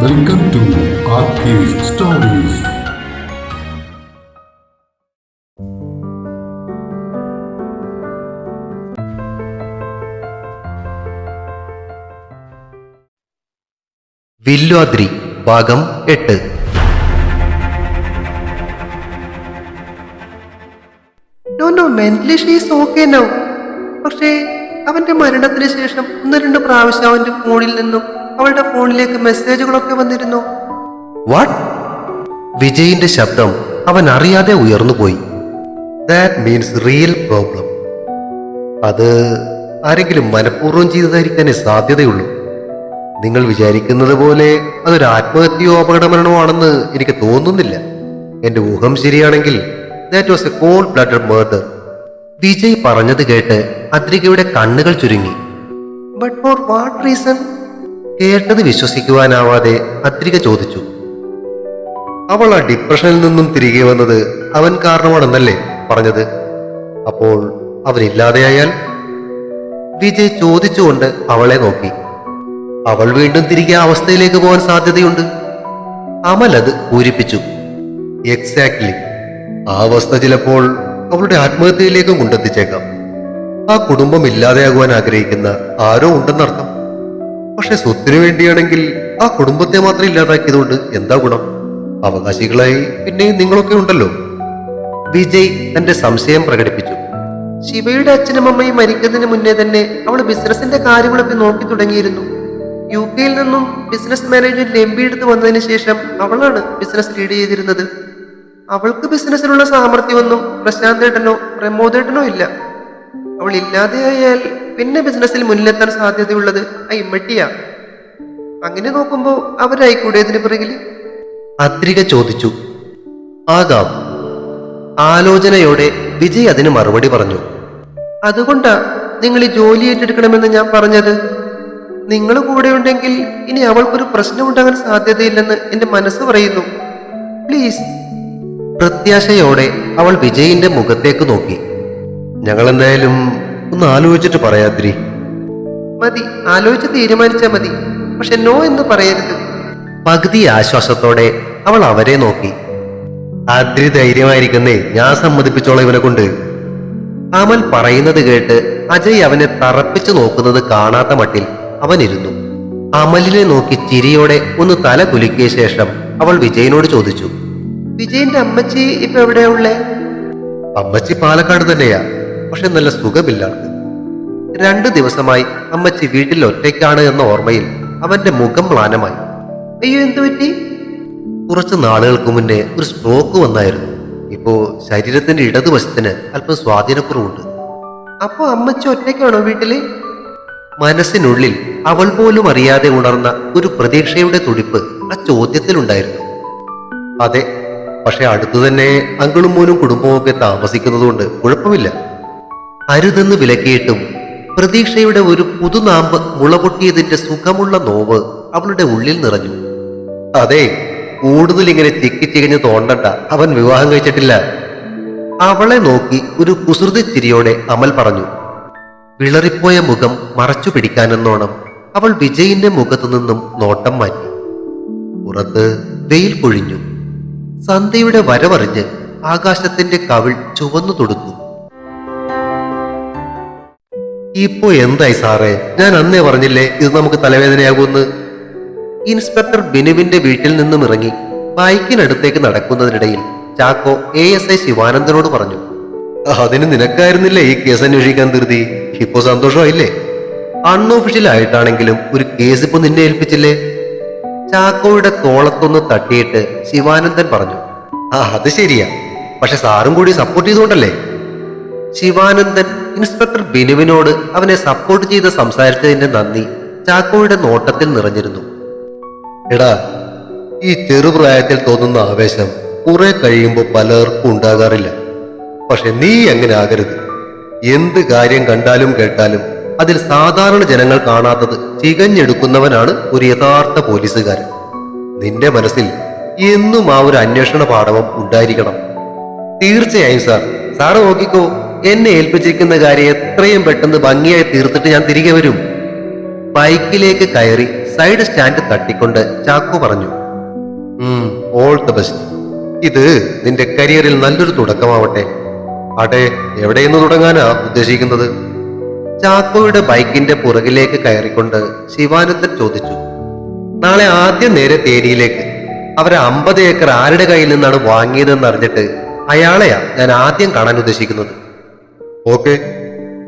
Welcome to stories Vilwadri ഭാഗം എട്ട്. No no mentally she's okay now പക്ഷേ അവന്റെ മരണത്തിന് ശേഷം ഒന്ന് രണ്ട് പ്രാവശ്യം അവന്റെ ഫോണിൽ നിന്നും അവളുടെ ഫോണിലേക്ക് മെസ്സേജുകളൊക്കെ വന്നിരുന്നു. വാട്ട് വിജയിന്റെ ശബ്ദം അവൻ അറിയാതെ ഉയർന്നുപോയി ദാറ്റ് മീൻസ് റിയൽ പ്രോബ്ലം അത് ആരെങ്കിലും മനഃപൂർവം ചെയ്തതായിരിക്കാനേ സാധ്യതയുള്ളൂ. നിങ്ങൾ വിചാരിക്കുന്നത് പോലെ അതൊരു ആത്മഹത്യയോ അപകടമരണമോ ആണെന്ന് എനിക്ക് തോന്നുന്നില്ല. എന്റെ ഊഹം ശരിയാണെങ്കിൽ that was a cold blooded murder Vijay പറഞ്ഞത് കേട്ട് അദ്രികയുടെ കണ്ണുകൾ ചുരുങ്ങി. ബട്ട് ഫോർ വാട്ട് റീസൺ കേട്ടത് വിശ്വസിക്കുവാനാവാതെ അത്രിക ചോദിച്ചു. അവൾ ആ ഡിപ്രഷനിൽ നിന്നും തിരികെ വന്നത് അവൻ കാരണമാണെന്നല്ലേ പറഞ്ഞത്? അപ്പോൾ അവനില്ലാതെയായാൽ വിജയ് ചോദിച്ചുകൊണ്ട് അവളെ നോക്കി. അവൾ വീണ്ടും തിരികെ അവസ്ഥയിലേക്ക് പോകാൻ സാധ്യതയുണ്ട്. അമൽ അത് പൂരിപ്പിച്ചു. എക്സാക്ട്ലി ആ അവസ്ഥ ചിലപ്പോൾ അവളുടെ ആത്മഹത്യയിലേക്കും കൊണ്ടെത്തിച്ചേക്കാം. ആ കുടുംബം ഇല്ലാതെയാകുവാൻ ആഗ്രഹിക്കുന്ന ആരോ ഉണ്ടെന്നർത്ഥം. പക്ഷെ സ്വത്തിനു വേണ്ടിയാണെങ്കിൽ ആ കുടുംബത്തെ മാത്രം ഇല്ലാതാക്കിയതുകൊണ്ട് എന്താ ഗുണം? അവകാശികളായി പിന്നെയും നിങ്ങളൊക്കെ ഉണ്ടല്ലോ. വിജയ് തന്റെ സംശയം പ്രകടിപ്പിച്ചു. ശിവയുടെ അച്ഛനും അമ്മയും മരിക്കുന്നതിന് മുന്നേ തന്നെ അവൾ ബിസിനസിന്റെ കാര്യങ്ങളൊക്കെ നോക്കി തുടങ്ങിയിരുന്നു. യു കെയിൽ നിന്നും ബിസിനസ് മാനേജ്മെന്റ് എം ബി എടുത്ത് വന്നതിന് ശേഷം അവളാണ് ബിസിനസ് ലീഡ് ചെയ്തിരുന്നത്. അവൾക്ക് ബിസിനസ്സിലുള്ള സാമർഥ്യമൊന്നും പ്രശാന്തേട്ടനോ പ്രമോദേട്ടനോ ഇല്ല. അവൾ ഇല്ലാതെയായാൽ പിന്നെ ബിസിനസ്സിൽ മുന്നിലെത്താൻ സാധ്യതയുള്ളത് ആ ഇമ്മട്ടിയാ. അങ്ങനെ നോക്കുമ്പോ അവരായിക്കൂടെ ഇതിന് പിറകിൽ? അദ്രിക ചോദിച്ചു. ആകാം. ആലോചനയോടെ വിജയ് അതിന് മറുപടി പറഞ്ഞു. അതുകൊണ്ടാ നിങ്ങൾ ഈ ജോലി ഏറ്റെടുക്കണമെന്ന് ഞാൻ പറഞ്ഞത്. നിങ്ങൾ കൂടെ ഉണ്ടെങ്കിൽ ഇനി അവൾക്കൊരു പ്രശ്നം ഉണ്ടാകാൻ സാധ്യതയില്ലെന്ന് എന്റെ മനസ്സ് പറയുന്നു. പ്ലീസ് പ്രത്യാശയോടെ അവൾ വിജയിന്റെ മുഖത്തേക്ക് നോക്കി. ഞങ്ങൾ എന്തായാലും ഒന്ന് ആലോചിച്ചിട്ട് പറയാദ്രി മതി ആലോചിച്ച് തീരുമാനിച്ചാൽ മതി. പക്ഷെ നോ എന്ന് പറയരുത്. പകുതി ആശ്വാസത്തോടെ അവൾ അവരെ നോക്കി. ആദ്രി ധൈര്യമായിരിക്കുന്നേ ഞാൻ സമ്മതിപ്പിച്ചോളെ ഇവനെ കൊണ്ട്. അമൽ പറയുന്നത് കേട്ട് അജയ് അവനെ തറപ്പിച്ചു നോക്കുന്നത് കാണാത്ത മട്ടിൽ അവൻ ഇരുന്നു അമലിനെ നോക്കി ചിരിയോടെ ഒന്ന് തല കുലുക്കിയ ശേഷം അവൾ വിജയനോട് ചോദിച്ചു. വിജയന്റെ അമ്മച്ചി ഇപ്പൊ എവിടെയാ ഉള്ളേ? അമ്മച്ചി പാലക്കാട് തന്നെയാ. പക്ഷെ നല്ല സുഖമില്ല. രണ്ടു ദിവസമായി അമ്മച്ചി വീട്ടിൽ ഒറ്റയ്ക്കാണ് എന്ന ഓർമ്മയിൽ അവന്റെ മുഖം മ്ലാനമായി. അയ്യോ എന്തു പറ്റി? കുറച്ച് നാളുകൾക്ക് മുന്നേ ഒരു സ്ട്രോക്ക് വന്നായിരുന്നു. ഇപ്പോ ശരീരത്തിന്റെ ഇടതുവശത്തിന് അല്പം സ്വാധീനക്കുറവുണ്ട്. അപ്പൊ അമ്മച്ചി ഒറ്റയ്ക്കാണോ വീട്ടിൽ? മനസ്സിനുള്ളിൽ അവൾ പോലും അറിയാതെ ഉണർന്ന ഒരു പ്രതീക്ഷയുടെ തുടിപ്പ് ആ ചോദ്യത്തിലുണ്ടായിരുന്നു. അതെ പക്ഷെ അടുത്തു തന്നെ അങ്കിളും മോനും കുടുംബവും ഒക്കെ താമസിക്കുന്നതുകൊണ്ട് കുഴപ്പമില്ല. അരുതെന്ന് വിലക്കിയിട്ടും പ്രതീക്ഷയുടെ ഒരു പുതുനാമ്പ് മുളപൊട്ടിയതിന്റെ സുഖമുള്ള നോവ് അവളുടെ ഉള്ളിൽ നിറഞ്ഞു. അതെ കൂടുതൽ ഇങ്ങനെ ചിക്കി തോണ്ടണ്ട. അവൻ വിവാഹം കഴിച്ചിട്ടില്ല. അവളെ നോക്കി ഒരു കുസൃതി ചിരിയോടെ അമൽ പറഞ്ഞു വിളറിപ്പോയ മുഖം മറച്ചു പിടിക്കാനെന്നോണം. അവൾ വിജയിന്റെ മുഖത്തു നിന്നും നോട്ടം മാറ്റി. പുറത്ത് വെയിൽ പൊഴിഞ്ഞു സന്ധ്യയുടെ വരവറിഞ്ഞ് ആകാശത്തിന്റെ കവിൾ ചുവന്നു തൊടുത്തു. ഇപ്പോ എന്തായി സാറേ? ഞാൻ അന്നേ പറഞ്ഞില്ലേ ഇത് നമുക്ക് തലവേദനയാകുമെന്ന്? ഇൻസ്പെക്ടർ ബിനുവിന്റെ വീട്ടിൽ നിന്നും ഇറങ്ങി ബൈക്കിനടുത്തേക്ക് നടക്കുന്നതിനിടയിൽ ചാക്കോ എ എസ് ഐ ശിവാനന്ദനോട് പറഞ്ഞു. അതിന് നിനക്കായിരുന്നില്ലേ ഈ കേസ് അന്വേഷിക്കാൻ ധൃതി? ഇപ്പോ സന്തോഷമായില്ലേ? അൺഒഫീഷ്യൽ ആയിട്ടാണെങ്കിലും ഒരു കേസ് ഇപ്പൊ നിന്നെ ഏൽപ്പിച്ചില്ലേ? ചാക്കോയുടെ തോളത്തൊന്ന് തട്ടിയിട്ട് ശിവാനന്ദൻ പറഞ്ഞു. ആ അത് ശരിയാ. പക്ഷെ സാറും കൂടി സപ്പോർട്ട് ചെയ്തുകൊണ്ടല്ലേ? ശിവാനന്ദൻ ഇൻസ്പെക്ടർ ബിനുവിനോട് അവനെ സപ്പോർട്ട് ചെയ്ത് സംസാരിച്ചതിന്റെ നന്ദി ചാക്കോയുടെ നോട്ടത്തിൽ നിറഞ്ഞിരുന്നു. എടാ ഈ ചെറുപ്രായത്തിൽ തോന്നുന്ന ആവേശം കുറെ കഴിയുമ്പോൾ പലർക്കും ഉണ്ടാകാറില്ല. പക്ഷെ നീ എങ്ങനെ ആകരുത്. എന്ത് കാര്യം കണ്ടാലും കേട്ടാലും അതിൽ സാധാരണ ജനങ്ങൾ കാണാത്തത് ചികഞ്ഞെടുക്കുന്നവനാണ് ഒരു യഥാർത്ഥ പോലീസുകാരൻ. നിന്റെ മനസ്സിൽ എന്നും ആ ഒരു അന്വേഷണ പാഠവം ഉണ്ടായിരിക്കണം. തീർച്ചയായും സാർ. സാറ് നോക്കിക്കോ. എന്നെ ഏൽപ്പിച്ചിരിക്കുന്ന കാര്യം എത്രയും പെട്ടെന്ന് ഭംഗിയായി തീർത്തിട്ട് ഞാൻ തിരികെ വരും. ബൈക്കിലേക്ക് കയറി സൈഡ് സ്റ്റാൻഡ് തട്ടിക്കൊണ്ട് ചാക്കു പറഞ്ഞു ഓൾ ദ ബെസ്റ്റ് ഇത് നിന്റെ കരിയറിൽ നല്ലൊരു തുടക്കമാവട്ടെ. അടെ എവിടെയെന്ന് തുടങ്ങാനാ ഉദ്ദേശിക്കുന്നത്? ചാക്കോയുടെ ബൈക്കിന്റെ പുറകിലേക്ക് കയറിക്കൊണ്ട് ശിവാനന്ദൻ ചോദിച്ചു നാളെ ആദ്യം നേരെ തേനിയിലേക്ക്. അവർ അമ്പത് ഏക്കർ ആരുടെ കയ്യിൽ നിന്നാണ് വാങ്ങിയതെന്ന് അറിഞ്ഞിട്ട് അയാളെയാ ഞാൻ ആദ്യം കാണാൻ ഉദ്ദേശിക്കുന്നത്? ഓക്കെ.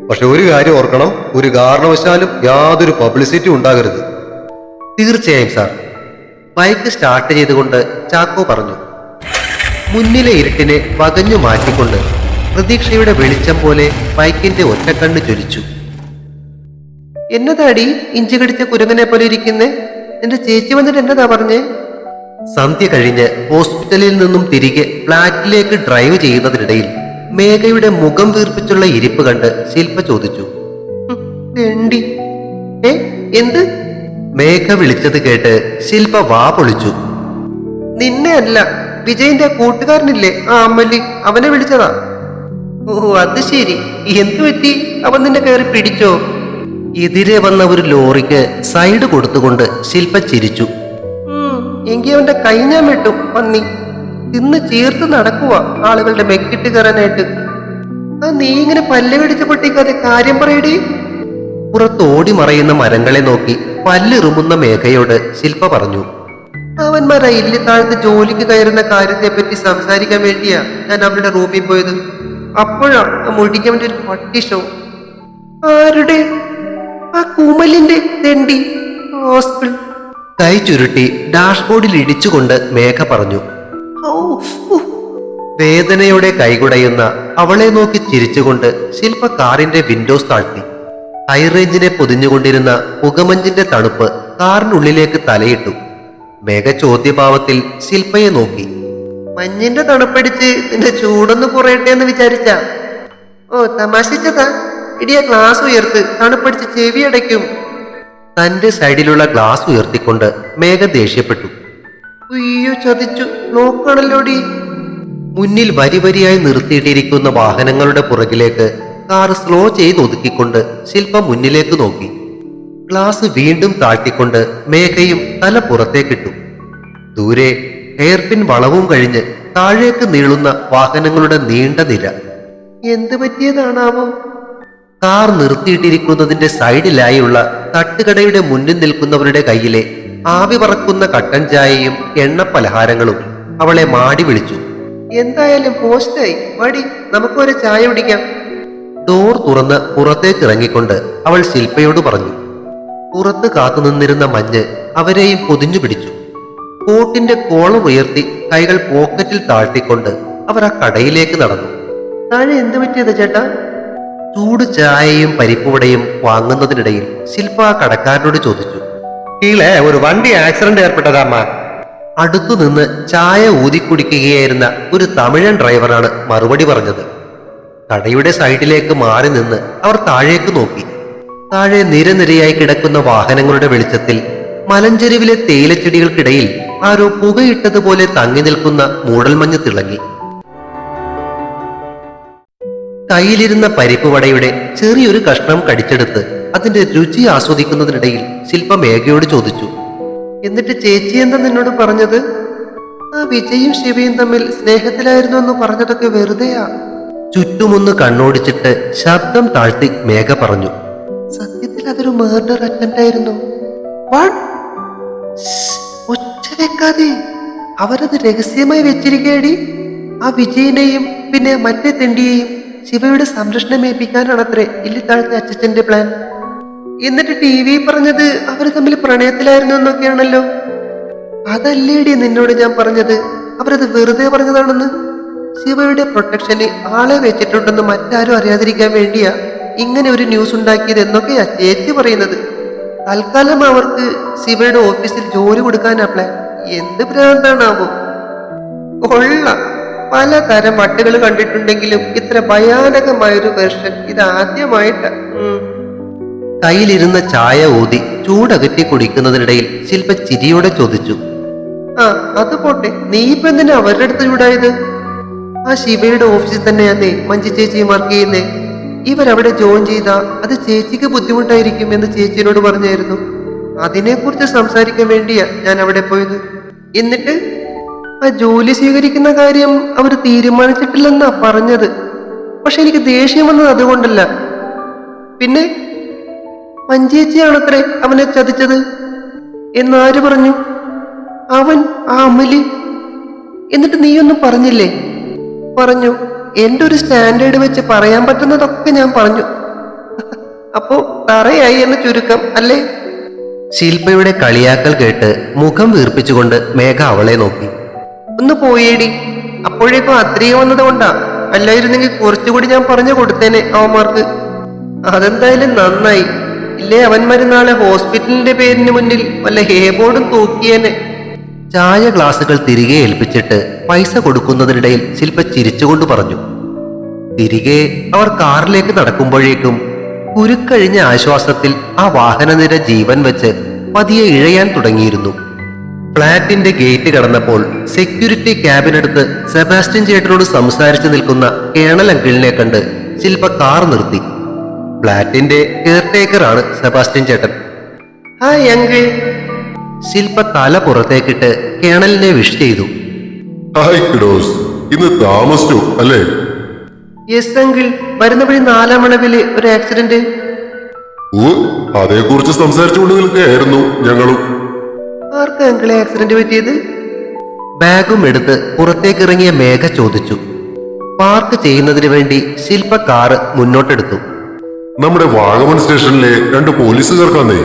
പക്ഷെ ഒരു കാര്യം ഓർക്കണം. ഒരു കാരണവശാലും യാതൊരു പബ്ലിസിറ്റി ഉണ്ടാകരുത്. തീർച്ചയായും സാർ ബൈക്ക് സ്റ്റാർട്ട് ചെയ്തുകൊണ്ട് ചാക്കോ പറഞ്ഞു. മുന്നിലെ ഇരുട്ടിനെ വകഞ്ഞു മാറ്റിക്കൊണ്ട് പ്രതീക്ഷയുടെ വെളിച്ചം പോലെ ബൈക്കിന്റെ ഒറ്റക്കണ്ണ് ജ്വലിച്ചു. എന്നതാടി ഇഞ്ചി കടിച്ച കുരങ്ങനെ പോലെ ഇരിക്കുന്നേ? എന്റെ ചേച്ചി വന്നിട്ട് എന്നതാ പറഞ്ഞേ? സന്ധ്യ കഴിഞ്ഞ് ഹോസ്പിറ്റലിൽ നിന്നും തിരികെ ഫ്ലാറ്റിലേക്ക് ഡ്രൈവ് ചെയ്യുന്നതിനിടയിൽ മേഘയുടെ മുഖം വീർപ്പിച്ചുള്ള ഇരിപ്പ് കണ്ട് ശില്പ ചോദിച്ചു. എന്ത്? മേഘ വിളിച്ചത് കേട്ട് ശില്പ വാ പൊളിച്ചു. നിന്നെ അല്ല വിജയന്റെ കൂട്ടുകാരനില്ലേ ആ അമ്മലി അവനെ വിളിച്ചതാ. ഓ അത് ശരി. എന്തു പറ്റി? അവൻ നിന്നെ കയറി പിടിച്ചോ? എതിരെ വന്ന ഒരു ലോറിക്ക് സൈഡ് കൊടുത്തുകൊണ്ട് ശില്പ ചിരിച്ചു. എങ്കി അവന്റെ കൈ ഞാൻ വിട്ടു പന്നി. തിന്ന് ചീർത്ത് നടക്കുക ആളുകളുടെ മെക്കിട്ട് കയറാനായിട്ട്. ആ നീ ഇങ്ങനെ പല്ല് പിടിച്ച് പൊട്ടിക്കാതെ കാര്യം പറയടി. പുറത്തോടി മറയുന്ന മരങ്ങളെ നോക്കി പല്ലിറുമുന്ന മേഘയോട് ശില്പ പറഞ്ഞു. അവന്മാർ ഇല്ലി താഴ്ത്ത് ജോലിക്ക് കയറുന്ന കാര്യത്തെ പറ്റി സംസാരിക്കാൻ വേണ്ടിയാ ഞാൻ അവരുടെ റൂമിൽ പോയത്. അപ്പോഴാ ആ മുടിക്കവന്റെ ഒരു പട്ടി ഷോ ആരുടെ? ആ കൂമലിന്റെ തെണ്ടി ഹോസ്പിറ്റൽ. കൈ ചുരുട്ടി ഡാഷ്ബോർഡിൽ ഇടിച്ചുകൊണ്ട് മേഘ പറഞ്ഞു. വേദനയോടെ കൈകുടയുന്ന അവളെ നോക്കി ചിരിച്ചുകൊണ്ട് ശില്പ കാറിന്റെ വിൻഡോസ് താഴ്ത്തി ഹൈറേഞ്ചിനെ പൊതിഞ്ഞുകൊണ്ടിരുന്ന പുകമഞ്ചിന്റെ തണുപ്പ് കാറിനുള്ളിലേക്ക് തലയിട്ടു. മേഘ ചോദ്യഭാവത്തിൽ ശില്പയെ നോക്കി. മഞ്ഞിന്റെ തണുപ്പടിച്ച് നിന്റെ ചൂടൊന്ന് കുറയട്ടെ എന്ന് വിചാരിച്ച? ഓ തമാശിച്ചതാ. ഇടിയ ഗ്ലാസ് ഉയർത്ത് തണുപ്പടിച്ച് ചെവി അടയ്ക്കും. തന്റെ സൈഡിലുള്ള ഗ്ലാസ് ഉയർത്തിക്കൊണ്ട് മേഘ ദേഷ്യപ്പെട്ടു. അയ്യോ ചതിച്ചു. നോക്കണല്ലോടി. മുന്നിൽ വരി വരിയായി നിർത്തിയിട്ടിരിക്കുന്ന വാഹനങ്ങളുടെ പുറകിലേക്ക് കാർ സ്ലോ ചെയ്ത് ഒതുക്കിക്കൊണ്ട് ശില്പ മുന്നിലേക്ക് നോക്കി. ഗ്ലാസ് വീണ്ടും താഴ്ത്തിക്കൊണ്ട് മേഘയും തല പുറത്തേക്കിട്ടു. ദൂരെ ഹെയർപിൻ വളവും കഴിഞ്ഞ് താഴേക്ക് നീളുന്ന വാഹനങ്ങളുടെ നീണ്ട നിര. എന്ത് പറ്റിയതാണാവോ? കാർ നിർത്തിയിട്ടിരിക്കുന്നതിന്റെ സൈഡിലായുള്ള തട്ടുകടയുടെ മുന്നിൽ നിൽക്കുന്നവരുടെ കയ്യിലെ ആവി പറക്കുന്ന കട്ടൻ ചായയും എണ്ണ പലഹാരങ്ങളും അവളെ മാടി വിളിച്ചു. എന്തായാലും പോസ്റ്റായി. മടി നമുക്കൊരു ചായ കുടിക്കാം. ഡോർ തുറന്ന് പുറത്തേക്ക് ഇറങ്ങിക്കൊണ്ട് അവൾ ശില്പയോട് പറഞ്ഞു. പുറത്ത് കാത്തുനിന്നിരുന്ന മഞ്ഞ് അവരെയും പൊതിഞ്ഞു പിടിച്ചു. കോട്ടിന്റെ കോളം ഉയർത്തി കൈകൾ പോക്കറ്റിൽ താഴ്ത്തിക്കൊണ്ട് അവർ ആ കടയിലേക്ക് നടന്നു. താഴെ എന്ത് പറ്റിയത് ചേട്ടാ? ചൂട് ചായയും പരിപ്പുവടയും വാങ്ങുന്നതിനിടയിൽ ശില്പ കടക്കാരനോട് ചോദിച്ചു. കീഴെ ഒരു വണ്ടി ആക്സിഡന്റ് ഏർപ്പെട്ടതാമ്മ. അടുത്തു നിന്ന് ചായ ഊതിക്കുടിക്കുകയായിരുന്ന ഒരു തമിഴൻ ഡ്രൈവറാണ് മറുപടി പറഞ്ഞത്. കടയുടെ സൈഡിലേക്ക് മാറി നിന്ന് അവർ താഴേക്ക് നോക്കി. താഴെ നിരനിരയായി കിടക്കുന്ന വാഹനങ്ങളുടെ വെളിച്ചത്തിൽ മലഞ്ചെരുവിലെ തേയിലച്ചെടികൾക്കിടയിൽ ആരോ പുകയിട്ടതുപോലെ തങ്ങി നിൽക്കുന്ന മൂടൽമഞ്ഞ് തിളങ്ങി. കയ്യിലിരുന്ന പരിപ്പ് വടയുടെ ചെറിയൊരു കഷ്ണം കടിച്ചെടുത്ത് അതിന്റെ രുചി ആസ്വദിക്കുന്നതിനിടയിൽ ശില്പ മേഘയോട് ചോദിച്ചു എന്നിട്ട് ചേച്ചി എന്താ നിന്നോട് പറഞ്ഞത്? ആ വിജയും ശിവയും തമ്മിൽ സ്നേഹത്തിലായിരുന്നു എന്ന് പറഞ്ഞതൊക്കെ വെറുതെയാ. ചുറ്റുമൊന്ന് കണ്ണോടിച്ചിട്ട് ശബ്ദം താഴ്ത്തി മേഘ പറഞ്ഞു സത്യത്തിൽ അതൊരു മേർഡർ അറ്റംപ്റ്റ് ആയിരുന്നു? ഒച്ച അവരത് രഹസ്യമായി വെച്ചിരിക്കേടി ആ വിജയനെയും പിന്നെ മറ്റേ തെണ്ടിയെയും ശിവയുടെ സംരക്ഷണം ഏൽപ്പിക്കാനാണത്രേ ഇല്ലിത്താഴത്തെ അച്ഛന്റെ പ്ലാൻ എന്നിട്ട് ടി വി പറഞ്ഞത് അവർ തമ്മിൽ പ്രണയത്തിലായിരുന്നു എന്നൊക്കെയാണല്ലോ. അതല്ലേടി നിന്നോട് ഞാൻ പറഞ്ഞത്? അവരത് വെറുതെ പറഞ്ഞതാണെന്ന്? ശിവയുടെ പ്രൊട്ടക്ഷനിൽ ആളെ വെച്ചിട്ടുണ്ടെന്ന് മറ്റാരും അറിയാതിരിക്കാൻ വേണ്ടിയാ ഇങ്ങനെ ഒരു ന്യൂസ് ഉണ്ടാക്കിയത് എന്നൊക്കെയാ ചേച്ചി പറയുന്നത്. തൽക്കാലം അവർക്ക് ശിവയുടെ ഓഫീസിൽ ജോലി കൊടുക്കാനാ പ്ലാൻ എന്ത് ഭ്രാന്താണാവോ. കൊള്ള. പലതരം വട്ടുകൾ കണ്ടിട്ടുണ്ടെങ്കിലും ഇത്ര ഭയാനകമായൊരു വെർഷൻ ഇത് ആദ്യമായിട്ടാ ഉം. കയ്യിലിരുന്ന ചായ ഊതി ചൂടകറ്റി കുടിക്കുന്നതിനിടയിൽ ശില്പ ചിരിയോടെ ചോദിച്ചു ആ അത് പോട്ടെ. നീ ഇപ്പൊ എന്തിനാ അവരുടെ അടുത്ത് ചൂടായത്? ആ ശിവയുടെ ഓഫീസിൽ തന്നെയാന്നേ മഞ്ജു ചേച്ചി വർക്ക് ചെയ്യുന്നേ. ഇവരവിടെ ജോയിൻ ചെയ്താ അത് ചേച്ചിക്ക് ബുദ്ധിമുട്ടായിരിക്കും എന്ന് ചേച്ചിയോട് പറഞ്ഞായിരുന്നു. അതിനെക്കുറിച്ച് സംസാരിക്കാൻ വേണ്ടിയാ ഞാൻ അവിടെ പോയത്. എന്നിട്ട്? ആ ജോലി സ്വീകരിക്കുന്ന കാര്യം അവർ തീരുമാനിച്ചിട്ടില്ലെന്നാ പറഞ്ഞത്. പക്ഷെ എനിക്ക് ദേഷ്യം വന്നത് അതുകൊണ്ടല്ല. പിന്നെ? മഞ്ചേച്ചിയാണത്രേ അവനെ ചതിച്ചത്. എന്നാര് പറഞ്ഞു? അവൻ ആ അമലി. എന്നിട്ട് നീയൊന്നും പറഞ്ഞില്ലേ? പറഞ്ഞു എന്റെ ഒരു സ്റ്റാൻഡേർഡ് വെച്ച് പറയാൻ പറ്റുന്നതൊക്കെ ഞാൻ പറഞ്ഞു. അപ്പോ തറയായി എന്ന് ചുരുക്കം അല്ലേ? ശില്പയുടെ കളിയാക്കൽ കേട്ട് മുഖം വീർപ്പിച്ചുകൊണ്ട് മേഘ അവളെ നോക്കി. ഒന്ന് പോയേടി. അപ്പോഴേക്കും അത്രയും വന്നത് കൊണ്ടാ. അല്ലായിരുന്നെങ്കിൽ കുറച്ചുകൂടി ഞാൻ പറഞ്ഞു കൊടുത്തേനെ അവന്മാർക്ക്. അതെന്തായാലും നന്നായി. ഇല്ലേ അവൻ നാളെ ഹോസ്പിറ്റലിന്റെ പേരിന് മുന്നിൽ വല്ല ഹേബോർഡും തൂക്കിയേനെ. ചായ ഗ്ലാസുകൾ തിരികെ ഏൽപ്പിച്ചിട്ട് പൈസ കൊടുക്കുന്നതിനിടയിൽ ശില്പ ചിരിച്ചുകൊണ്ട് പറഞ്ഞു. തിരികെ അവർ കാറിലേക്ക് നടക്കുമ്പോഴേക്കും കുരുക്കഴിഞ്ഞ ആശ്വാസത്തിൽ ആ വാഹനനിര ജീവൻ വെച്ച് പതിയെ ഇഴയാൻ തുടങ്ങിയിരുന്നു. ഫ്ളാറ്റിന്റെ ഗേറ്റ് കടന്നപ്പോൾ സെക്യൂരിറ്റി ക്യാബിനടുത്ത് സെബാസ്റ്റ്യൻ ചേട്ടനോട് സംസാരിച്ചു നിൽക്കുന്ന കേണൽ അങ്കിളിനെ കണ്ട് ശില്പ കാർ നിർത്തി. ഫ്ളാറ്റിന്റെ കെയർടേക്കറാണ് സെബാസ്റ്റ്യൻ ചേട്ടൻ. Hi uncle. ശില്പ തല പുറത്തേക്കിട്ട് കേണലിനെ വിഷ് ചെയ്തു. Hi kiddos. ഇന്ന് താമസിച്ചു അല്ലേ? Yes uncle. വരുന്ന വഴി നാലാം അളവിൽ ഒരു ആക്സിഡന്റ്. ഓ അതേക്കുറിച്ച് സംസാരിച്ചുകൊണ്ട് നിൽക്കുകയായിരുന്നു ഞങ്ങളും. ആർക്കാ അങ്കിളെ ആക്സിഡന്റ് പറ്റിയത്? ബാഗും എടുത്ത് പുറത്തേക്കിറങ്ങിയ മേഘ ചോദിച്ചു. പാർക്ക് ചെയ്യുന്നതിന് വേണ്ടി ശില്പ കാറ് മുന്നോട്ടെടുത്തു. നമ്മുടെ വാഗമൺ സ്റ്റേഷനിലെ രണ്ട് പോലീസുകാർക്കാന്നേ.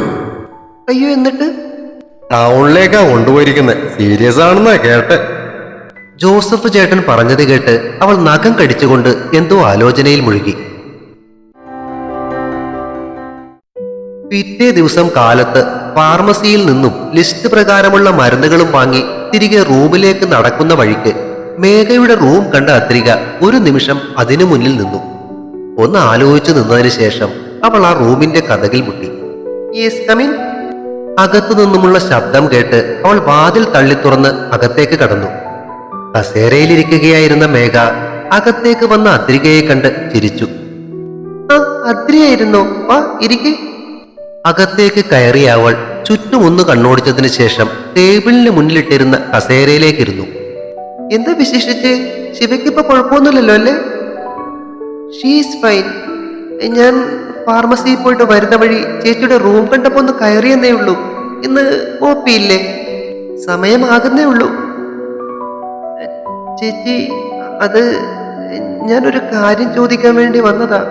അയ്യോ എന്നിട്ട്? ടൗണിലേക്കാ കൊണ്ടുപോയിരിക്കുന്നത് സീരിയസ് ആണെന്നാ കേട്ടെ. ജോസഫ് ചേട്ടൻ പറഞ്ഞത് കേട്ട് അവൾ നഖം കടിച്ചുകൊണ്ട് എന്തോ ആലോചനയിൽ മുഴുകി. പിറ്റേ ദിവസം കാലത്ത് ഫാർമസിയിൽ നിന്നും ലിസ്റ്റ് പ്രകാരമുള്ള മരുന്നുകളും വാങ്ങി തിരികെ റൂമിലേക്ക് നടക്കുന്ന വഴിക്ക് മേഘയുടെ റൂം കണ്ട അത്രിക ഒരു നിമിഷം അതിനു മുന്നിൽ നിന്നു. ഒന്ന് ആലോചിച്ചു നിന്നതിന് ശേഷം അവൾ ആ റൂമിന്റെ കഥകിൽ മുട്ടി. അകത്തു നിന്നുമുള്ള ശബ്ദം കേട്ട് അവൾ വാതിൽ തള്ളി തുറന്ന് അകത്തേക്ക് കടന്നു. കസേരയിലിരിക്കുകയായിരുന്ന മേഘ അകത്തേക്ക് വന്ന അത്രികയെ കണ്ട് ചിരിച്ചു. ആ വാ അകത്തേക്ക് കയറിയ അവൾ ചുറ്റുമൊന്ന് കണ്ണോടിച്ചതിന് ശേഷം ടേബിളിന് മുന്നിലിട്ടിരുന്ന കസേരയിലേക്കിരുന്നു എന്താ വിശേഷിച്ച്? ശിവയ്ക്ക് ഇപ്പൊ കുഴപ്പമൊന്നുമില്ലല്ലോ അല്ലേ? ഷീസ് ഫൈൻ ഞാൻ ഫാർമസിയിൽ പോയിട്ട് വരുന്ന വഴി ചേച്ചിയുടെ റൂം കണ്ടപ്പോ ഒന്ന് കയറിയെന്നേ ഉള്ളൂ. ഇന്ന് ഓപ്പിയില്ലേ സമയമാകുന്നേ ഉള്ളൂ. ചേച്ചി അത് ഞാനൊരു കാര്യം ചോദിക്കാൻ വേണ്ടി വന്നതാ.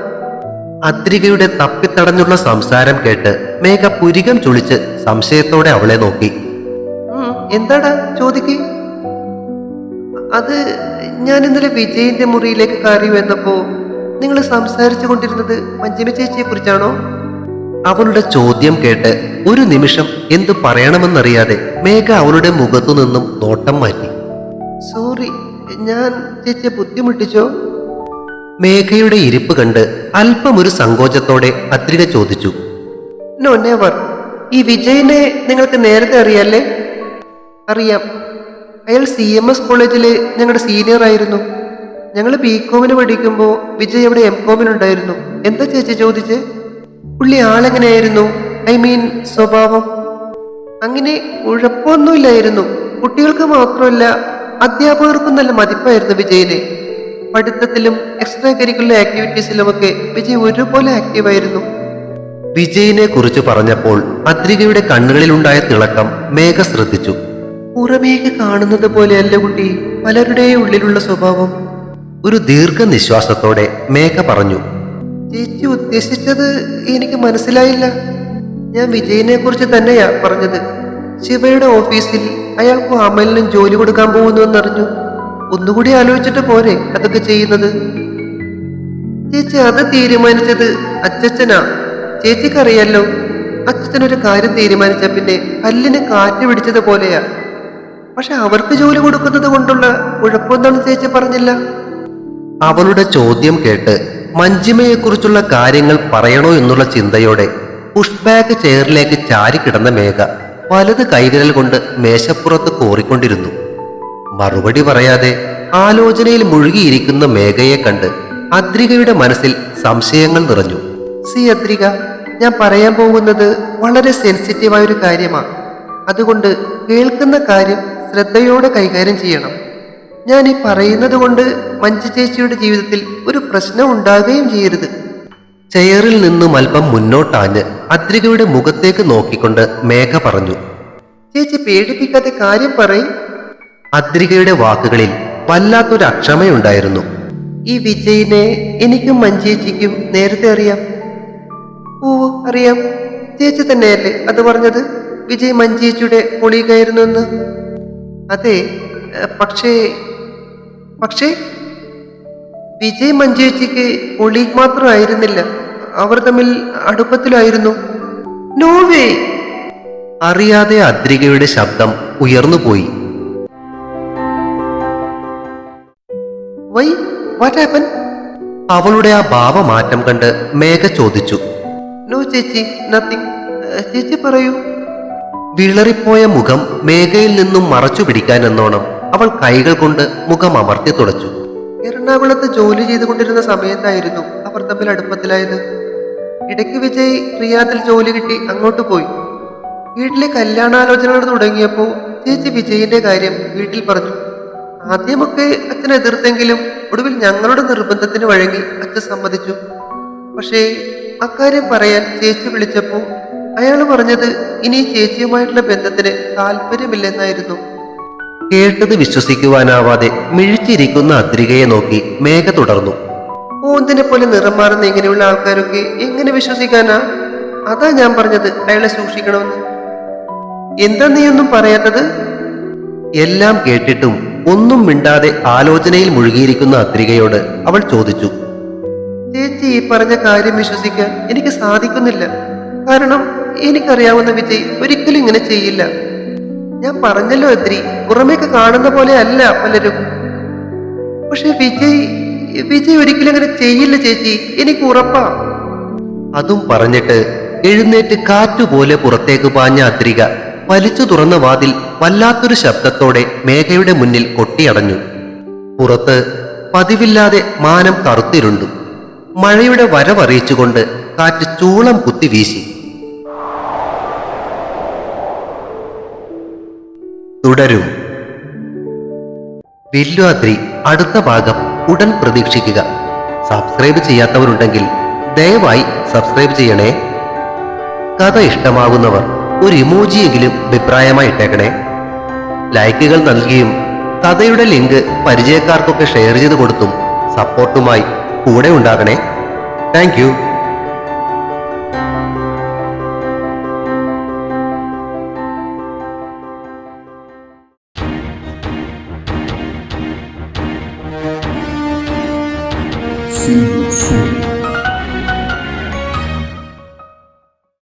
അത്രികയുടെ തപ്പിത്തടഞ്ഞുള്ള സംസാരം കേട്ട് മേഘ പുരികം ചുളിച്ച് സംശയത്തോടെ അവളെ നോക്കി. എന്താടാ ചോദിക്ക്? അത് ഞാൻ ഇന്നലെ വിജയിന്റെ മുറിയിലേക്ക് കയറി വന്നപ്പോ നിങ്ങൾ സംസാരിച്ചു കൊണ്ടിരുന്നത് മഞ്ജിമ ചേച്ചിയെ കുറിച്ചാണോ? അവളുടെ ചോദ്യം കേട്ട് ഒരു നിമിഷം എന്തു പറയണമെന്നറിയാതെ മേഘ അവളുടെ മുഖത്തു നിന്നും നോട്ടം മാറ്റി. സോറി ഞാൻ ചേച്ചിയെ ബുദ്ധിമുട്ടിച്ചോ? മേഘയുടെ ഇരിപ്പ് കണ്ട് അല്പം ഒരു സങ്കോചത്തോടെ അത്രിക ചോദിച്ചു. നോ നെവർ ഈ വിജയനെ നിങ്ങൾക്ക് നേരത്തെ അറിയാല്ലേ? അറിയാം. അയാൾ സി എം എസ് കോളേജിൽ ഞങ്ങളുടെ സീനിയർ ആയിരുന്നു ഞങ്ങൾ ബി കോമിന് പഠിക്കുമ്പോൾ വിജയ് അവിടെ എം കോമിനുണ്ടായിരുന്നു എന്താ ചേച്ചി ചോദിച്ച്? പുള്ളി ആളെങ്ങനെയായിരുന്നു? ഐ മീൻ സ്വഭാവം? അങ്ങനെ കുഴപ്പമൊന്നുമില്ലായിരുന്നു. കുട്ടികൾക്ക് മാത്രമല്ല അധ്യാപകർക്കും നല്ല മതിപ്പായിരുന്നു വിജയിന്. പഠിത്തത്തിലും എക്സ്ട്രാ കരിക്കുലർ ആക്ടിവിറ്റീസിലുമൊക്കെ വിജയ് ഒരുപോലെ ആക്റ്റീവായിരുന്നു വിജയിനെ കുറിച്ച് പറഞ്ഞപ്പോൾ അദ്രികയുടെ കണ്ണുകളിലുണ്ടായ തിളക്കം മേഘ ശ്രദ്ധിച്ചു. പുറമേക്ക് കാണുന്നത് പോലെയല്ല കുട്ടി. പലരുടെയും ഉള്ളിലുള്ള സ്വഭാവം. ഒരു ദീർഘനിശ്വാസത്തോടെ മേഘ പറഞ്ഞു ചേച്ചി ഉദ്ദേശിച്ചത് എനിക്ക് മനസ്സിലായില്ല. ഞാൻ വിജയനെ കുറിച്ച് തന്നെയാ പറഞ്ഞത്. ശിവയുടെ ഓഫീസിൽ അയാൾക്ക് അമലിനും ജോലി കൊടുക്കാൻ പോകുന്നു എന്നറിഞ്ഞു ഒന്നുകൂടി ആലോചിച്ചിട്ട് പോരെ അതൊക്കെ ചെയ്യുന്നത്. ചേച്ചി അത് തീരുമാനിച്ചത് അച്ചച്ചനാ. ചേച്ചിക്കറിയാലോ അച്ഛനൊരു കാര്യം തീരുമാനിച്ച പിന്നെ കല്ലിന് കാറ്റ് പിടിച്ചത് പോലെയാ. പക്ഷെ അവർക്ക് ജോലി കൊടുക്കുന്നത് കൊണ്ടുള്ള കുഴപ്പമെന്താണെന്ന് ചേച്ചി പറഞ്ഞില്ല. അവളുടെ ചോദ്യം കേട്ട് മഞ്ജിമയെക്കുറിച്ചുള്ള കാര്യങ്ങൾ പറയണോ എന്നുള്ള ചിന്തയോടെ പുഷ് ബാക്ക് ചെയറിലേക്ക് ചാരിക്കിടന്ന മേഘ വലത് കൈവിരൽ കൊണ്ട് മേശപ്പുറത്ത് കോറിക്കൊണ്ടിരുന്നു. മറുപടി പറയാതെ ആലോചനയിൽ മുഴുകിയിരിക്കുന്ന മേഘയെ കണ്ട് അദ്രികയുടെ മനസ്സിൽ സംശയങ്ങൾ നിറഞ്ഞു. സി അദ്രിക ഞാൻ പറയാൻ പോകുന്നത് വളരെ സെൻസിറ്റീവായ ഒരു കാര്യമാണ് അതുകൊണ്ട് കേൾക്കുന്ന കാര്യം ശ്രദ്ധയോടെ കൈകാര്യം ചെയ്യണം. ഞാൻ ഈ പറയുന്നത് കൊണ്ട് മഞ്ജു ചേച്ചിയുടെ ജീവിതത്തിൽ ഒരു പ്രശ്നം ഉണ്ടാകുകയും ചെയ്യരുത്. ചെയറിൽ നിന്നും അല്പം മുന്നോട്ടാഞ്ഞ് അദ്രികയുടെ മുഖത്തേക്ക് നോക്കിക്കൊണ്ട് മേഘ പറഞ്ഞു ചേച്ചി പേടിപ്പിക്കാത്ത കാര്യം പറയും. അദ്രികയുടെ വാക്കുകളിൽ വല്ലാത്തൊരു അക്ഷമയുണ്ടായിരുന്നു. ഈ വിജയിനെ എനിക്കും മഞ്ചേച്ചിക്കും നേരത്തെ അറിയാം. ഓ അറിയാം. ചേച്ചി തന്നെയല്ലേ അത് പറഞ്ഞത്? വിജയ് മഞ്ചേച്ചിയുടെ പൊളിയുകയായിരുന്നു എന്ന്? അതെ പക്ഷേ പക്ഷേ വിജയ് മഞ്ചേച്ചിക്ക് മാത്രം മാത്രമായിരുന്നില്ല. അവർ തമ്മിൽ അടുപ്പത്തിലായിരുന്നു. നോവേ! അറിയാതെ അദ്രികയുടെ ശബ്ദം ഉയർന്നുപോയി. വൈ വാട്ട് ഹാപ്പൻ അവളുടെ ആ ഭാവമാറ്റം കണ്ട് മേഘ ചോദിച്ചു. നോ ചേച്ചി നത്തിങ് ചേച്ചി പറയൂ. വിളറിപ്പോയ മുഖം മേഘയിൽ നിന്നും മറച്ചു പിടിക്കാനെന്നോണം അവൾ കൈകൾ കൊണ്ട് മുഖം അമർത്തി തുടച്ചു. എറണാകുളത്ത് ജോലി ചെയ്തുകൊണ്ടിരുന്ന സമയത്തായിരുന്നു അവർ തമ്മിൽ അടുപ്പത്തിലായത്. ഇടയ്ക്ക് വിജയ് റിയാദിൽ ജോലി കിട്ടി അങ്ങോട്ട് പോയി. വീട്ടിലെ കല്യാണാലോചനകൾ തുടങ്ങിയപ്പോൾ ചേച്ചി വിജയിന്റെ കാര്യം വീട്ടിൽ പറഞ്ഞു. ആദ്യമൊക്കെ അച്ഛൻ എതിർത്തെങ്കിലും ഒടുവിൽ ഞങ്ങളുടെ നിർബന്ധത്തിന് വഴങ്ങി അച്ഛൻ സമ്മതിച്ചു. പക്ഷേ അക്കാര്യം പറയാൻ ചേച്ചി വിളിച്ചപ്പോൾ അയാൾ പറഞ്ഞത് ഇനി ചേച്ചിയുമായിട്ടുള്ള ബന്ധത്തിന് താല്പര്യമില്ലെന്നായിരുന്നു. കേട്ടത് വിശ്വസിക്കുവാനാവാതെ മിഴിച്ചിരിക്കുന്ന അദ്രികയെ നോക്കി മേഘ തുടർന്നു. ഓന്തിനെ പോലെ നിറം മാറുന്ന ഇങ്ങനെയുള്ള ആൾക്കാരൊക്കെ എങ്ങനെ വിശ്വസിക്കാനാ? അതാ ഞാൻ പറഞ്ഞത് അയാളെ സൂക്ഷിക്കണമെന്ന്. എന്താ നീയൊന്നും പറയാത്തത്? എല്ലാം കേട്ടിട്ടും ഒന്നും മിണ്ടാതെ ആലോചനയിൽ മുഴുകിയിരിക്കുന്ന അത്രികയോട് അവൾ ചോദിച്ചു. ചേച്ചി ഈ പറഞ്ഞ കാര്യം വിശ്വസിക്കാൻ എനിക്ക് സാധിക്കുന്നില്ല. കാരണം എനിക്കറിയാവുന്ന വിജയ് ഒരിക്കലും ഇങ്ങനെ ചെയ്യില്ല. ഞാൻ പറഞ്ഞല്ലോ എത്രി. പുറമേക്ക് കാണുന്ന പോലെ അല്ല പലരും. പക്ഷെ വിജയ് വിജയ് ഒരിക്കലും അങ്ങനെ ചെയ്യില്ല ചേച്ചി. എനിക്ക് ഉറപ്പാ. അതും പറഞ്ഞിട്ട് എഴുന്നേറ്റ് കാറ്റുപോലെ പുറത്തേക്ക് പാഞ്ഞ അദ്രിക വലിച്ചു തുറന്ന വാതിൽ വല്ലാത്തൊരു ശബ്ദത്തോടെ മേഘയുടെ മുന്നിൽ കൊട്ടിയടഞ്ഞു. പുറത്ത് പതിവില്ലാതെ മാനം കറുത്തിരുണ്ടു. മഴയുടെ വരവറിയിച്ചുകൊണ്ട് കാറ്റ് ചൂളം കുത്തി വീശി. തുടരും. വില്വാദ്രി അടുത്ത ഭാഗം ഉടൻ പ്രതീക്ഷിക്കുക. സബ്സ്ക്രൈബ് ചെയ്യാത്തവരുണ്ടെങ്കിൽ ദയവായി സബ്സ്ക്രൈബ് ചെയ്യണേ. കഥ ഇഷ്ടമാകുന്നവർ ഒരു ഇമോജിയെങ്കിലും അഭിപ്രായമായി ഇട്ടേക്കണേ. ലൈക്കുകൾ നൽകിയും കഥയുടെ ലിങ്ക് പരിചയക്കാർക്കൊക്കെ ഷെയർ ചെയ്ത് കൊടുത്തും സപ്പോർട്ടുമായി കൂടെ ഉണ്ടാകണേ. താങ്ക്